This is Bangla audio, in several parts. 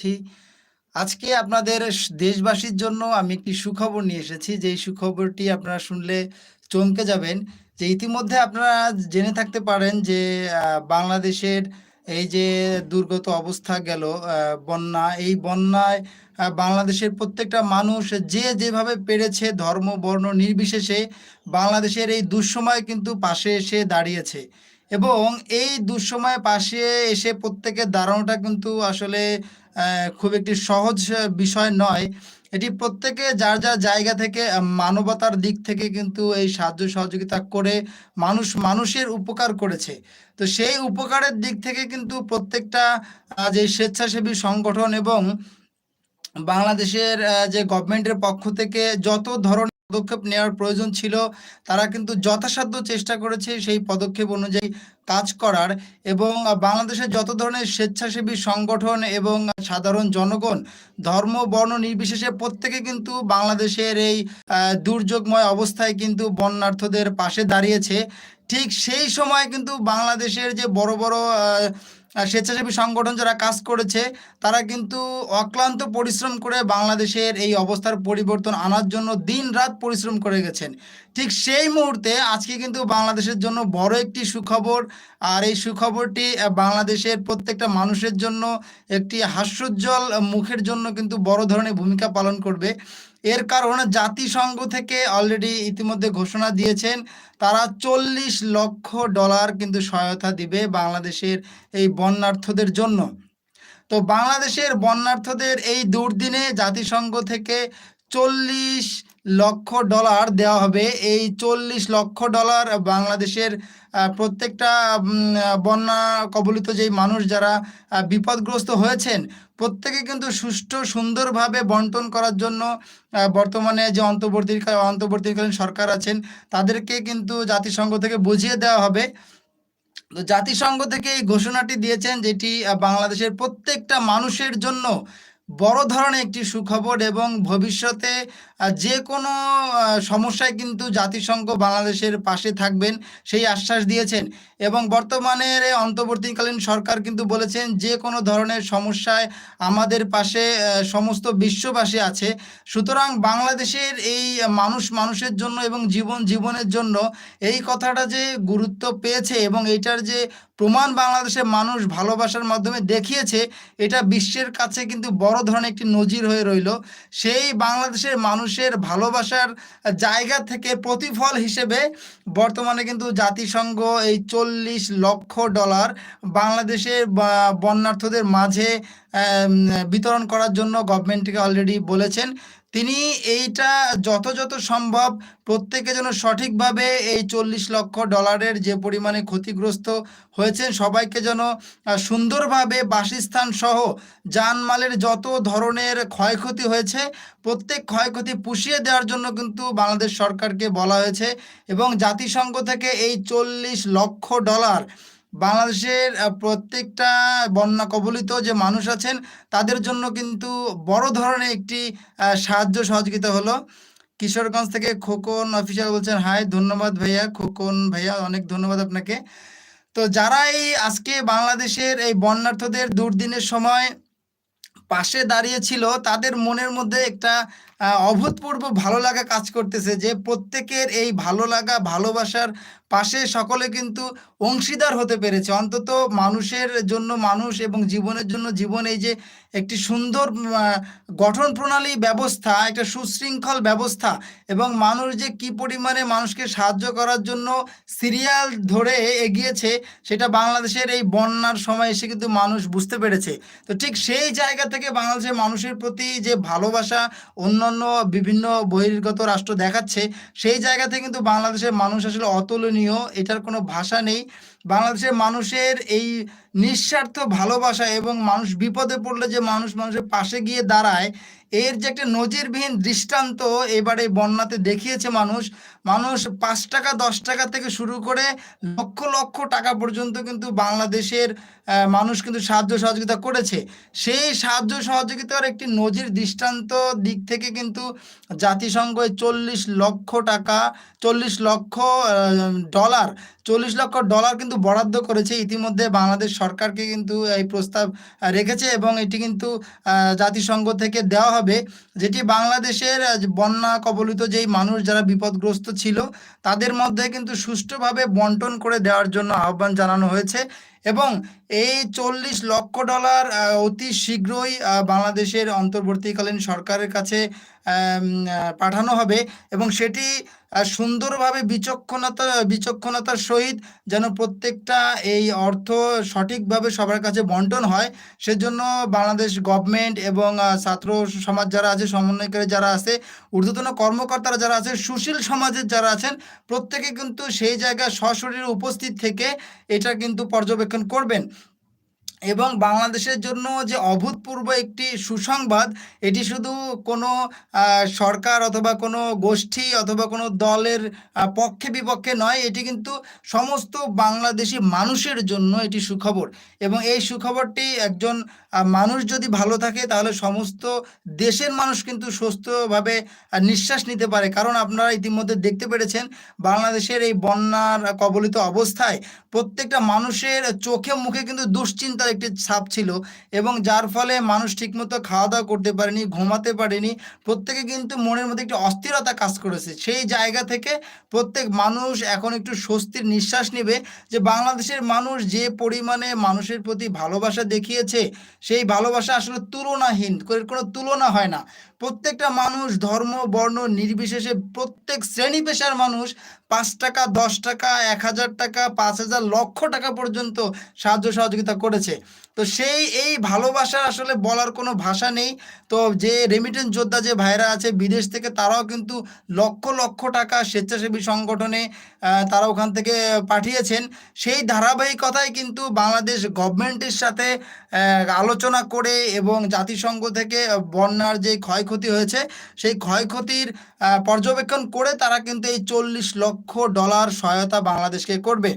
ছি। আজকে আপনাদের দেশবাসীর জন্য আমি একটি সুখবর নিয়ে এসেছি। যেই সুখবরটি আপনারা শুনলে চমকে যাবেন। যে ইতিমধ্যে আপনারা জেনে থাকতে পারেন যে বাংলাদেশের এই যে দুর্গত অবস্থা গেল বন্যা, এই বন্যায় বাংলাদেশের প্রত্যেকটা মানুষ যে যেভাবে পেরেছে ধর্ম, বর্ণ নির্বিশেষে বাংলাদেশের এই দুঃসময় কিন্তু পাশে এসে দাঁড়িয়েছে। এবং এই দুঃসময়ে পাশে এসে প্রত্যেকের দাঁড়ানোটা কিন্তু আসলে খুব একটি সহজ বিষয় নয়। এটি প্রত্যেকে যার, যার জায়গা থেকে মানবতার দিক থেকে কিন্তু এই সাহায্য সহযোগিতা করে মানুষ মানুষের উপকার করেছে। তো সেই উপকারের দিক থেকে কিন্তু প্রত্যেকটা যে স্বেচ্ছাসেবী সংগঠন এবং বাংলাদেশের যে গভর্নমেন্টের পক্ষ থেকে যত ধরনের পদক্ষেপ নেওয়ার প্রয়োজন ছিল, তারা কিন্তু যথাসাধ্য চেষ্টা করেছে সেই পদক্ষেপ অনুযায়ী কাজ করার এবং বাংলাদেশের যত ধরনের স্বেচ্ছাসেবী সংগঠন এবং সাধারণ জনগণ ধর্ম, বর্ণ নির্বিশেষে প্রত্যেকে কিন্তু বাংলাদেশের এই দুর্যোগময় অবস্থায় কিন্তু বন্যার্থদের পাশে দাঁড়িয়েছে। ঠিক সেই সময় কিন্তু বাংলাদেশের যে বড়, বড় স্বেচ্ছাসেবী সংগঠন যারা কাজ করেছে, তারা কিন্তু অক্লান্ত পরিশ্রম করে বাংলাদেশের এই অবস্থার পরিবর্তন আনার জন্য দিনরাত পরিশ্রম করে গেছেন। ঠিক সেই মুহূর্তে আজকে কিন্তু বাংলাদেশের জন্য বড় একটি সুখবর। আর এই সুখবরটি বাংলাদেশের প্রত্যেকটা মানুষের জন্য একটি হাস্যোজ্জ্বল মুখের জন্য কিন্তু বড় ধরনের ভূমিকা পালন করবে। এর কারণ জাতিসংঘ থেকে অলরেডি ইতিমধ্যে ঘোষণা দিয়েছেন, তারা $৪০,০০,০০০ কিন্তু সহায়তা দিবে বাংলাদেশের এই বন্যার্থদের জন্য। তো বাংলাদেশের বন্যার্থদের এই দুর্দিনে জাতিসংঘ থেকে $৪০,০০,০০০ দেওয়া হবে। এই $৪০,০০,০০০ বাংলাদেশের প্রত্যেকটা বন্যা কবলিত যেই মানুষ যারা বিপদগ্রস্ত হয়েছেন, প্রত্যেকে কিন্তু সুষ্ঠু সুন্দরভাবে বন্টন করার জন্য বর্তমানে যে অন্তর্বর্তীকা অন্তর্বর্তীকালীন সরকার আছেন, তাদেরকে কিন্তু জাতিসংঘ থেকে বুঝিয়ে দেওয়া হবে। তো জাতিসংঘ থেকে এই ঘোষণাটি দিয়েছেন যেটি বাংলাদেশের প্রত্যেকটা মানুষের জন্য বড় ধরনের একটি সুখবর এবং ভবিষ্যতে যে কোনো সমস্যায় কিন্তু জাতিসংঘ বাংলাদেশের পাশে থাকবেন, সেই আশ্বাস দিয়েছেন। এবং বর্তমানের অন্তর্বর্তীকালীন সরকার কিন্তু বলেছেন, যে কোনো ধরনের সমস্যায় আমাদের পাশে সমস্ত বিশ্ববাসী আছে। সুতরাং বাংলাদেশের এই মানুষ মানুষের জন্য এবং জীবন জীবনের জন্য এই কথাটা যে গুরুত্ব পেয়েছে এবং এইটার যে প্রমাণ বাংলাদেশের মানুষ ভালোবাসার মাধ্যমে দেখিয়েছে, এটা বিশ্বের কাছে কিন্তু বড় ধরনের একটি নজির হয়ে রইল। সেই বাংলাদেশের মানুষের ভালোবাসার জায়গা থেকে প্রতিফল হিসেবে বর্তমানে কিন্তু জাতিসংঘ এই $৪০,০০,০০০ বাংলাদেশের বন্যার্থদের মাঝে বিতরণ করার জন্য গভর্নমেন্টকে অলরেডি বলেছেন। তিনি এইটা যত, যত সম্ভব প্রত্যেকে যেন সঠিকভাবে এই চল্লিশ লক্ষ ডলারের যে পরিমাণে ক্ষতিগ্রস্ত হয়েছেন, সবাইকে যেন সুন্দরভাবে বাসস্থানসহ যানমালের যত ধরনের ক্ষয়ক্ষতি হয়েছে, প্রত্যেক ক্ষয়ক্ষতি পুষিয়ে দেওয়ার জন্য কিন্তু বাংলাদেশ সরকারকে বলা হয়েছে এবং জাতিসংঘ থেকে এই $৪০,০০,০০০ বাংলাদেশের প্রত্যেকটা বন্যা কবলিত যে মানুষ আছেন, তাদের জন্য কিন্তু বড় ধরনের একটি সাহায্য সহযোগিতা হলো। কিশোরগঞ্জ থেকে খোকন অফিসার বলছেন, হাই ধন্যবাদ ভাইয়া, খোকন ভাইয়া অনেক ধন্যবাদ আপনাকে। তো যারা এই আজকে বাংলাদেশের এই বন্যার্থদের দুর্দিনের সময় পাশে দাঁড়িয়েছিল, তাদের মনের মধ্যে একটা অভূতপূর্ব ভালো লাগা কাজ করতেছে যে প্রত্যেকের এই ভালো লাগা, ভালোবাসার পাশে সকলে কিন্তু অংশীদার হতে পেরেছে। অন্তত মানুষের জন্য মানুষ এবং জীবনের জন্য জীবন এই যে একটি সুন্দর গঠন প্রণালী ব্যবস্থা, একটা সুশৃঙ্খল ব্যবস্থা এবং মানুষ যে কি পরিমাণে মানুষকে সাহায্য করার জন্য সিরিয়াল ধরে এগিয়েছে, সেটা বাংলাদেশের এই বন্যার সময় এসে কিন্তু মানুষ বুঝতে পেরেছে। তো ঠিক সেই জায়গা থেকে বাংলাদেশের মানুষের প্রতি যে ভালোবাসা অন্যান্য বিভিন্ন বহির্গত রাষ্ট্র দেখাচ্ছে, সেই জায়গাতে কিন্তু বাংলাদেশের মানুষ আসলে অতুলনীয়। এটার কোনো ভাষা নেই। বাংলাদেশের মানুষের এই নিঃস্বার্থ ভালোবাসা এবং মানুষ বিপদে পড়লে যে মানুষ মানুষের পাশে গিয়ে দাঁড়ায়, এর যে একটা নজিরবিহীন দৃষ্টান্ত এবারে বন্যাতে দেখিয়েছে মানুষ। মানুষ ৳৫, ৳১০ থেকে শুরু করে লক্ষ, লক্ষ টাকা পর্যন্ত কিন্তু বাংলাদেশের মানুষ কিন্তু সাহায্য সহযোগিতা করেছে। সেই সাহায্য সহযোগিতার একটি নজির দৃষ্টান্ত দিক থেকে কিন্তু জাতিসংঘ চল্লিশ $৪০,০০,০০০ চল্লিশ লক্ষ ডলার চল্লিশ লক্ষ ডলার কিন্তু বরাদ্দ করেছে। ইতিমধ্যে বাংলাদেশ সরকারকে কিন্তু এই প্রস্তাব রেখেছে এবং এটি কিন্তু জাতিসংঘ থেকে দেওয়া হবে। যেটি বাংলাদেশের বন্যা কবলিত যেই মানুষ যারা বিপদগ্রস্ত ছিল, তাদের মধ্যে কিন্তু সুষ্ঠুভাবে বন্টন করে দেওয়ার জন্য আহ্বান জানানো হয়েছে এবং এই চল্লিশ লক্ষ ডলার অতি শীঘ্রই বাংলাদেশের অন্তর্বর্তীকালীন সরকারের কাছে পাঠানো হবে এবং সেটি সুন্দরভাবে বিচক্ষণতা, বিচক্ষণতার সহিত যেন প্রত্যেকটা এই অর্থ সঠিকভাবে সবার কাছে বন্টন হয়, সেজন্য বাংলাদেশ গভর্নমেন্ট এবং ছাত্র সমাজ যারা আছে, সমন্বয়কারী যারা আছে, ঊর্ধ্বতন কর্মকর্তারা যারা আছে, সুশীল সমাজের যারা আছেন, প্রত্যেকে কিন্তু সেই জায়গায় সশরীরে উপস্থিত থেকে এটা কিন্তু পর্যবেক্ষণ করবেন। এবং বাংলাদেশের জন্য যে অভূতপূর্ব একটি সুসংবাদ, এটি শুধু কোনো সরকার অথবা কোনো গোষ্ঠী অথবা কোনো দলের পক্ষে বিপক্ষে নয়, এটি কিন্তু সমস্ত বাংলাদেশি মানুষের জন্য এটি সুখবর। এবং এই সুখবরটি একজন মানুষ যদি ভালো থাকে, তাহলে সমস্ত দেশের মানুষ কিন্তু সুস্থভাবে নিঃশ্বাস নিতে পারে। কারণ আপনারা ইতিমধ্যে দেখতে পেরেছেন, বাংলাদেশের এই বন্যার কবলিত অবস্থায় প্রত্যেকটা মানুষের চোখে মুখে কিন্তু দুশ্চিন্তার একটি ছাপ ছিল এবং যার ফলে মানুষ ঠিকমতো খাওয়া দাওয়া করতে পারেনি, ঘুমাতে পারেনি। প্রত্যেকে কিন্তু মনের মধ্যে একটি অস্থিরতা কাজ করেছে। সেই জায়গা থেকে প্রত্যেক মানুষ এখন একটু স্বস্তির নিঃশ্বাস নেবে যে বাংলাদেশের মানুষ যে পরিমাণে মানুষের প্রতি ভালোবাসা দেখিয়েছে, সেই ভালোবাসা আসলে তুলনাহীন কোনো তুলনা হয় না। প্রত্যেকটা মানুষ ধর্ম, বর্ণ, নির্বিশেষে প্রত্যেক শ্রেণি পেশার মানুষ পাঁচ টাকা, দশ টাকা, এক হাজার টাকা, পাঁচ হাজার লক্ষ টাকা পর্যন্ত সাহায্য সহযোগিতা করেছে। তো সেই, এই ভালোবাসার আসলে বলার কোনো ভাষা নেই। তো যে রেমিটেন্স যোদ্ধা যে ভাইরা আছে বিদেশ থেকে, তারাও কিন্তু লক্ষ লক্ষ টাকা স্বেচ্ছাসেবী সংগঠনে তারা ওখান থেকে পাঠিয়েছেন। সেই ধারাবাহিকতায় কিন্তু বাংলাদেশ গভর্নমেন্টের সাথে আলোচনা করে এবং জাতিসংঘ থেকে বন্যার যে ক্ষয়ক্ষতি হয়েছে, সেই ক্ষয়ক্ষতির পর্যবেক্ষণ করে তারা কিন্তু এই চল্লিশ লক্ষ ডলার সহায়তা বাংলাদেশকে করবে।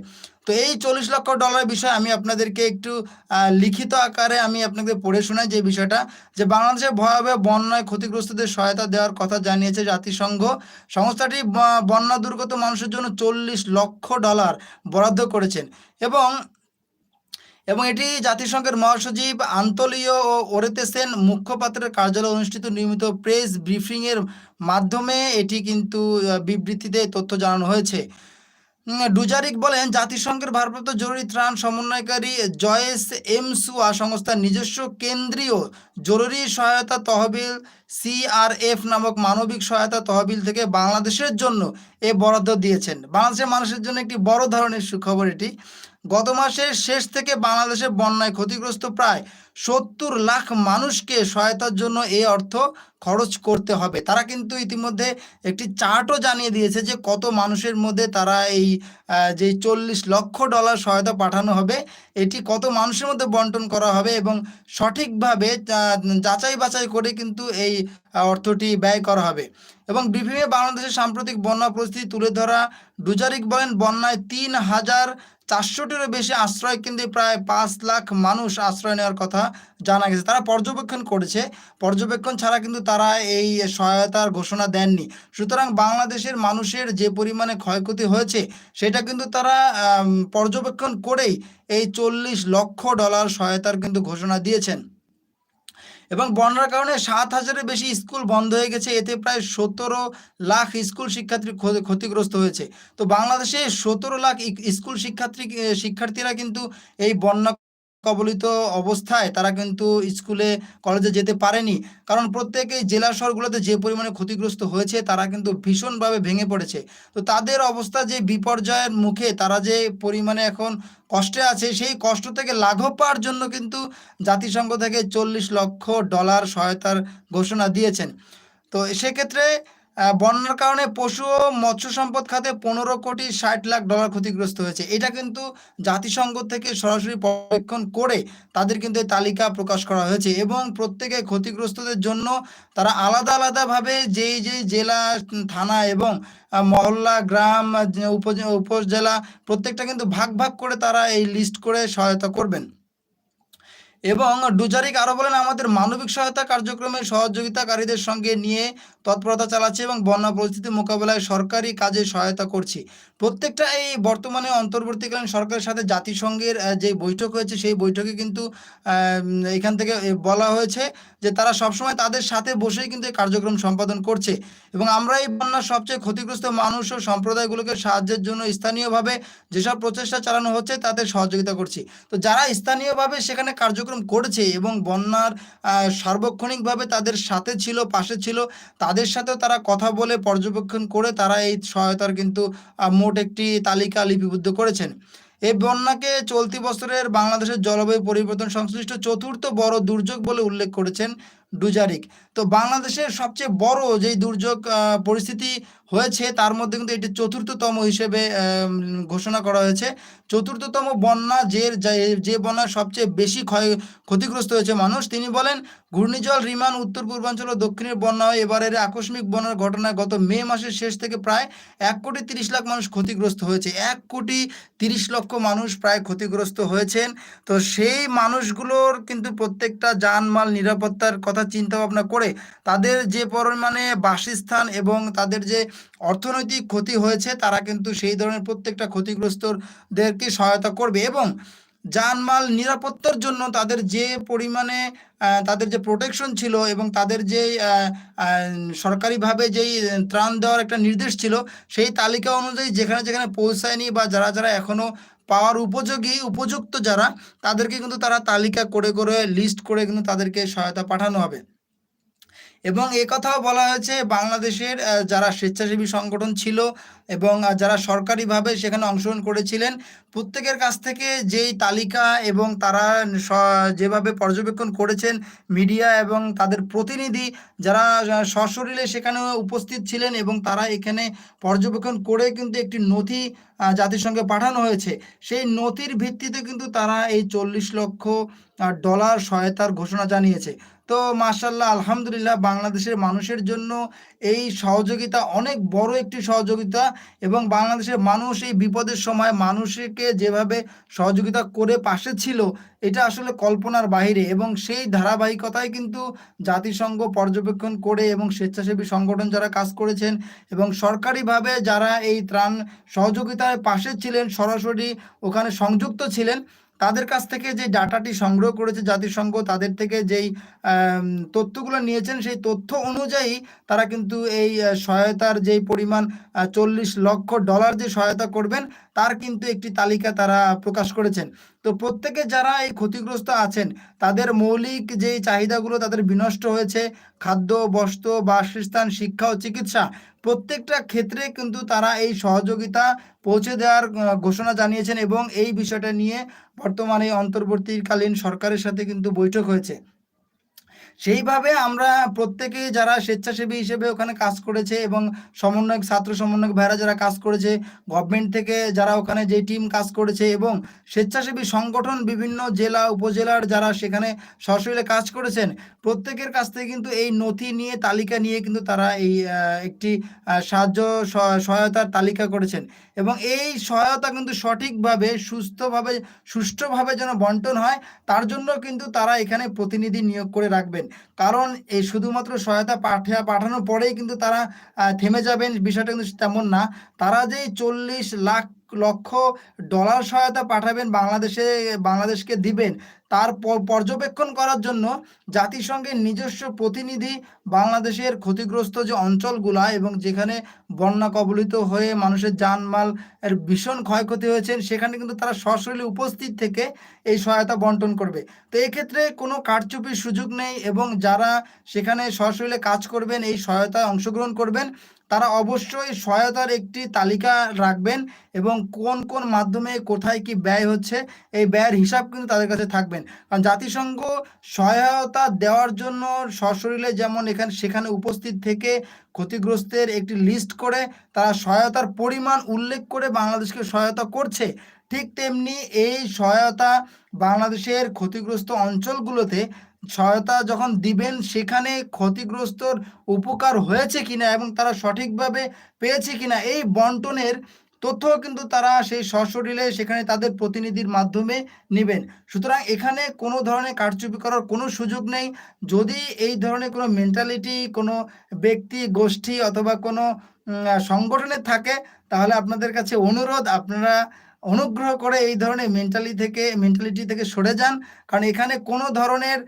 তো এই চল্লিশ লক্ষ ডলারের বিষয়ে আমি আপনাদেরকে একটু লিখিত আকারে আমি আপনাদের পড়ে শোনাই যে বিষয়টা, যে বাংলাদেশের ভয়াবহ বন্যায় ক্ষতিগ্রস্তদের সহায়তা দেওয়ার কথা জানিয়েছে জাতিসংঘ। সংস্থাটি বন্যা দুর্গত মানুষের জন্য চল্লিশ লক্ষ ডলার বরাদ্দ করেছেন এবং এবং এটি জাতিসংঘের মহাসচিব আন্তলীয় ও ওরেতেসেন মুখপাত্রের কার্যালয়ে অনুষ্ঠিত নিয়মিত প্রেস ব্রিফিংয়ের মাধ্যমে এটি কিন্তু বিবৃতিতে তথ্য জানানো হয়েছে। ডুজারিক বলেন, জাতিসংঘের ভারপ্রাপ্ত জরুরি ত্রাণ সমন্বয়কারী জয়েস এমসুয়া সংস্থার নিজস্ব কেন্দ্রীয় জরুরি সহায়তা তহবিল সিআরএফ নামক মানবিক সহায়তা তহবিল থেকে বাংলাদেশের জন্য এ বরাদ্দ দিয়েছেন। বাংলাদেশের মানুষের জন্য একটি বড় ধরনের সুখবর এটি। গত মাসের শেষ থেকে বাংলাদেশে বন্যায় ক্ষতিগ্রস্ত প্রায় সত্তর লাখ মানুষকে সহায়তার জন্য এই অর্থ খরচ করতে হবে। তারা কিন্তু ইতিমধ্যে একটি চার্টও জানিয়ে দিয়েছে যে কত মানুষের মধ্যে তারা এই যে চল্লিশ লক্ষ ডলার সহায়তা পাঠানো হবে, এটি কত মানুষের মধ্যে বন্টন করা হবে এবং সঠিকভাবে যাচাই বাছাই করে কিন্তু এই অর্থটি ব্যয় করা হবে। এবং বিভিন্ন বাংলাদেশের সাম্প্রতিক বন্যা পরিস্থিতি তুলে ধরা ডুজারিক বলেন, বন্যায় তিন হাজার চারশোটিরও বেশি আশ্রয় কেন্দ্রে প্রায় পাঁচ লাখ মানুষ আশ্রয় নেওয়ার কথা জানা গেছে। তারা পর্যবেক্ষণ করেছে। পর্যবেক্ষণ ছাড়া কিন্তু তারা এই সহায়তার ঘোষণা দেননি। সুতরাং বাংলাদেশের মানুষের যে পরিমাণে ক্ষয়ক্ষতি হয়েছে, সেটা কিন্তু তারা পর্যবেক্ষণ করেই এই চল্লিশ লক্ষ ডলার সহায়তার কিন্তু ঘোষণা দিয়েছেন। এবং বন্যার কারণে সাত হাজারের বেশি স্কুল বন্ধ হয়ে গেছে। এতে প্রায় সতেরো লাখ স্কুল শিক্ষার্থী ক্ষতিগ্রস্ত হয়েছে। তো বাংলাদেশে সতেরো লাখ স্কুল শিক্ষার্থী, শিক্ষার্থীরা কিন্তু এই বন্যা কবলিত অবস্থায় তারা কিন্তু স্কুলে, কলেজে যেতে পারেনি। কারণ প্রত্যেকেই জেলা শহরগুলোতে যে পরিমাণে ক্ষতিগ্রস্ত হয়েছে, তারা কিন্তু ভীষণভাবে ভেঙে পড়েছে। তো তাদের অবস্থা যে বিপর্যয়ের মুখে, তারা যে পরিমাণে এখন কষ্টে আছে, সেই কষ্ট থেকে লাঘব পাওয়ার জন্য কিন্তু জাতিসংঘ থেকে চল্লিশ লক্ষ ডলার সহায়তার ঘোষণা দিয়েছেন। তো সেক্ষেত্রে বন্যার কারণে পশু ও মৎস্য সম্পদ খাতে পনেরো কোটি ষাট লাখ ডলার ক্ষতিগ্রস্ত হয়েছে। এটা কিন্তু জাতিসংঘ থেকে সরাসরি পর্যবেক্ষণ করে তাদের কিন্তু এই তালিকা প্রকাশ করা হয়েছে এবং প্রত্যেকে ক্ষতিগ্রস্তদের জন্য তারা আলাদা আলাদাভাবে যেই যেই জেলা, থানা এবং মহল্লা, গ্রাম উপজেলা প্রত্যেকটা কিন্তু ভাগ ভাগ করে তারা এই লিস্ট করে সহায়তা করবেন। এবং ডুজারিক আরও বলেন, আমাদের মানবিক সহায়তা কার্যক্রমে সহযোগিতাকারীদের সঙ্গে নিয়ে তৎপরতা চালাচ্ছি এবং বন্যা পরিস্থিতি মোকাবেলায় সরকারি কাজে সহায়তা করছি। প্রত্যেকটা এই বর্তমানে অন্তর্বর্তীকালীন সরকারের সাথে জাতিসংঘের যে বৈঠক হয়েছে, সেই বৈঠকে কিন্তু এখান থেকে বলা হয়েছে যে তারা সবসময় তাদের সাথে বসেই কিন্তু এই কার্যক্রম সম্পাদন করছে এবং আমরা এই বন্যার সবচেয়ে ক্ষতিগ্রস্ত মানুষ ও সম্প্রদায়গুলোকে সাহায্যের জন্য স্থানীয়ভাবে যেসব প্রচেষ্টা চালানো হচ্ছে তাদের সহযোগিতা করছি। তো যারা স্থানীয়ভাবে সেখানে কার্যক্রম করেছে এবং বন্যার সার্বক্ষণিকভাবে তাদের সাথে ছিল, পাশে ছিল, তাদের সাথেও তারা কথা বলে পর্যবেক্ষণ করে তারা এই সহায়তার কিন্তু মোট একটি তালিকা লিপিবদ্ধ করেছেন। এই বন্যাকে চলতি বছরের বাংলাদেশের জলবায়ু পরিবর্তন সংশ্লিষ্ট চতুর্থ বড় দুর্যোগ বলে উল্লেখ করেছেন ডুজারিক। তো বাংলাদেশের সবচেয়ে বড় যেই দুর্যোগ পরিস্থিতি হয়েছে। তার মধ্যে কিন্তু এটি চতুর্থতম হিসেবে ঘোষণা করা হয়েছে। চতুর্থতম বন্যা, যে, যে- বন্যা সবচেয়ে বেশি ক্ষয়, ক্ষতিগ্রস্ত হয়েছে মানুষ, তিনি বলেন, ঘূর্ণিঝড় রিমান উত্তর পূর্বাঞ্চল ও দক্ষিণের বন্যা হয় এবারের আকস্মিক বন্যার ঘটনায় গত মে মাসের শেষ থেকে প্রায় এক কোটি তিরিশ লাখ মানুষ ক্ষতিগ্রস্ত হয়েছে। এক কোটি তিরিশ লক্ষ মানুষ প্রায় ক্ষতিগ্রস্ত হয়েছেন। তো সেই মানুষগুলোর কিন্তু প্রত্যেকটা জানমাল নিরাপত্তার কথা চিন্তা ভাবনা করে তাদের যে পরিমাণে বাসস্থান এবং তাদের যে অর্থনৈতিক ক্ষতি হয়েছে, তারা কিন্তু সেই ধরনের প্রত্যেকটা ক্ষতিগ্রস্তদেরকে সহায়তা করবে এবং যানমাল নিরাপত্তার জন্য তাদের যে পরিমাণে তাদের যে প্রোটেকশন ছিল এবং তাদের যে সরকারিভাবে যেই ত্রাণ দেওয়ার একটা নির্দেশ ছিল, সেই তালিকা অনুযায়ী যেখানে যেখানে পৌঁছায়নি বা যারা যারা এখনও পাওয়ার উপযোগী, উপযুক্ত যারা, তাদেরকে কিন্তু তারা তালিকা করে করে লিস্ট করে কিন্তু তাদেরকে সহায়তা পাঠানো হবে। এবং এ কথাও বলা হয়েছে, বাংলাদেশের যারা স্বেচ্ছাসেবী সংগঠন ছিল এবং যারা সরকারিভাবে সেখানে অংশগ্রহণ করেছিলেন, প্রত্যেকের কাছ থেকে যেই তালিকা এবং তারা যেভাবে পর্যবেক্ষণ করেছেন মিডিয়া এবং তাদের প্রতিনিধি, যারা সশরীরে সেখানে উপস্থিত ছিলেন এবং তারা এখানে পর্যবেক্ষণ করে কিন্তু একটি নথি জাতিসংঘে পাঠানো হয়েছে। সেই নথির ভিত্তিতে কিন্তু তারা এই চল্লিশ লক্ষ ডলার সহায়তার ঘোষণা জানিয়েছে। তো মাশাল্লাহ আলহামদুলিল্লাহ বাংলাদেশের মানুষের জন্য এই সহযোগিতা অনেক বড় একটি সহযোগিতা এবং বাংলাদেশের মানুষ এই বিপদের সময় মানুষকে যেভাবে সহযোগিতা করে পাশে ছিল, এটা আসলে কল্পনার বাইরে এবং সেই ধারাবাহিকতায় কিন্তু জাতিসংঘ পর্যবেক্ষণ করে এবং স্বেচ্ছাসেবী সংগঠন যারা কাজ করেছেন এবং সরকারিভাবে যারা এই ত্রাণ সহযোগিতায় পাশে ছিলেন সরাসরি ওখানে সংযুক্ত ছিলেন তাদের কাছ থেকে যে ডাটাটি সংগ্রহ করেছে জাতিসংঘ, তাদের থেকে যেই তথ্যগুলো নিয়েছেন, সেই তথ্য অনুযায়ী তারা কিন্তু এই সহায়তার যেই পরিমাণ চল্লিশ লক্ষ ডলার যে সহায়তা করবেন, তার কিন্তু একটি তালিকা তারা প্রকাশ করেছেন। তো প্রত্যেকে যারা এই ক্ষতিগ্রস্ত আছেন, তাদের মৌলিক যেই চাহিদাগুলো তাদের বিনষ্ট হয়েছে, খাদ্য, বস্ত্র, বাসস্থান, শিক্ষা ও চিকিৎসা প্রত্যেকটা ক্ষেত্রে কিন্তু তারা এই সহযোগিতা পৌঁছে দেওয়ার ঘোষণা জানিয়েছেন এবং এই বিষয়টা নিয়ে বর্তমানে অন্তর্বর্তীকালীন সরকারের সাথে কিন্তু বৈঠক হয়েছে। সেইভাবে আমরা প্রত্যেকে যারা স্বেচ্ছাসেবী হিসেবে ওখানে কাজ করেছে এবং সমন্বয়ক, ছাত্র সমন্বয়ক ভাইরা যারা কাজ করেছে গভর্নমেন্ট থেকে যারা ওখানে যে টিম কাজ করেছে এবং স্বেচ্ছাসেবী সংগঠন বিভিন্ন জেলা, উপজেলার যারা সেখানে সশরীরে কাজ করেছেন, প্রত্যেকের কাছ থেকে কিন্তু এই নথি নিয়ে, তালিকা নিয়ে কিন্তু তারা এই একটি সাহায্য সহায়তার তালিকা করেছেন এবং এই সহায়তা কিন্তু সঠিকভাবে, সুস্থভাবে, সুষ্ঠুভাবে যেন বন্টন হয়, তার জন্য কিন্তু তারা এখানে প্রতিনিধি নিয়োগ করে রাখবেন। কারণ এই শুধুমাত্র সহায়তা পাঠা পাঠানোর পরেই কিন্তু তারা থেমে যাবেন। বিষয়টা কিন্তু তেমন না। তারা যে চল্লিশ লাখ লক্ষ ডলার সহায়তা পাঠাবেন বাংলাদেশে, বাংলাদেশকে দিবেন। তার পর্যবেক্ষণ করার জন্য জাতিসংঘের নিজস্ব প্রতিনিধি বাংলাদেশের ক্ষতিগ্রস্ত যে অঞ্চলগুলা এবং যেখানে বন্যা কবলিত হয়ে মানুষের জানমাল এর ভীষণ ক্ষয়ক্ষতি হয়েছেন সেখানে কিন্তু তারা সশরীরে উপস্থিত থেকে এই সহায়তা বন্টন করবে। তো এক্ষেত্রে কোনো কারচুপির সুযোগ নেই এবং যারা সেখানে সশরীরে কাজ করবেন, এই সহায়তায় অংশগ্রহণ করবেন তারা অবশ্যই সহায়তার একটি তালিকা রাখবেন এবং কোন কোন মাধ্যমে কোথায় কি ব্যয় হচ্ছে, এই ব্যয়ের হিসাব কিন্তু তাদের কাছে থাকবেন। কারণ জাতিসংঘ সহায়তা দেওয়ার জন্য সশরীরে যেমন এখানে, সেখানে উপস্থিত থেকে ক্ষতিগ্রস্তের একটি লিস্ট করে তারা সহায়তার পরিমাণ উল্লেখ করে বাংলাদেশকে সহায়তা করছে। ঠিক তেমনি এই সহায়তা বাংলাদেশের ক্ষতিগ্রস্ত অঞ্চলগুলোতে সহায়তা যখন দিবেন, সেখানে ক্ষতিগ্রস্তর উপকার হয়েছে কিনা এবং তারা সঠিকভাবে পেয়েছে কিনা, এই বন্টনের তথ্য কিন্তু তারা সেই সশরীরে সেখানে তাদের প্রতিনিধির মাধ্যমে নেবেন। সুতরাং এখানে কোনো ধরনের কারচুপি করার কোনো সুযোগ নেই। যদি এই ধরনের কোনো মেন্টালিটি কোনো ব্যক্তি, গোষ্ঠী অথবা কোনো সংগঠনের থাকে, তাহলে আপনাদের কাছে অনুরোধ, আপনারা অনুগ্রহ করে এই ধরনের মেন্টালি থেকে মেন্টালিটি থেকে সরে যান। কারণ এখানে কোনো ধরনের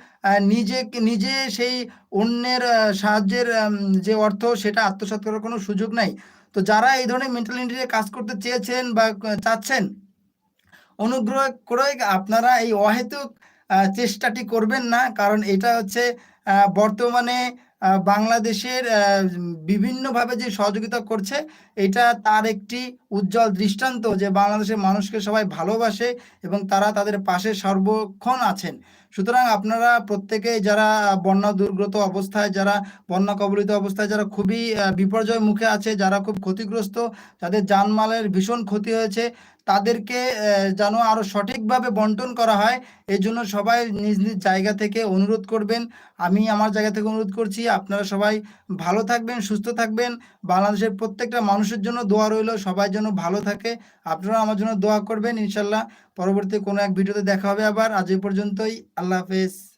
নিজে নিজে সেই অন্যের সাহায্যের যে অর্থ সেটা আত্মসাৎ করার কোনো সুযোগ নাই। তো যারা এই ধরনের মেন্টালিটি নিয়ে কাজ করতে চেয়েছেন বা চাচ্ছেন, অনুগ্রহ করে আপনারা এই অহেতুক চেষ্টাটি করবেন না। কারণ এটা হচ্ছে বর্তমানে বাংলাদেশের বিভিন্নভাবে যে সহযোগিতা করছে, এটা তার একটি উজ্জ্বল দৃষ্টান্ত যে বাংলাদেশের মানুষকে সবাই ভালোবাসে এবং তারা তাদের পাশে সর্বক্ষণ আছেন। সুতরাং আপনারা প্রত্যেকে যারা বন্যা দুর্গত অবস্থায়, যারা বন্যা কবলিত অবস্থায়, যারা খুবই বিপর্যয় মুখে আছে, যারা খুব ক্ষতিগ্রস্ত, যাদের জানমালের ভীষণ ক্ষতি হয়েছে তাদেরকে যেন আরও সঠিকভাবে বন্টন করা হয়। এর জন্য সবাই নিজ নিজ জায়গা থেকে অনুরোধ করবেন। আমি আমার জায়গা থেকে অনুরোধ করছি, আপনারা সবাই ভালো থাকবেন, সুস্থ থাকবেন। বাংলাদেশের প্রত্যেকটা মানুষের জন্য দোয়া রইল, সবাই যেন ভালো থাকে। আপনারা আমার জন্য দোয়া করবেন, ইনশাল্লাহ। পরবর্তী কোনো এক ভিডিওতে দেখা হবে আবার। আজ এই পর্যন্তই। আল্লাহ হাফেজ।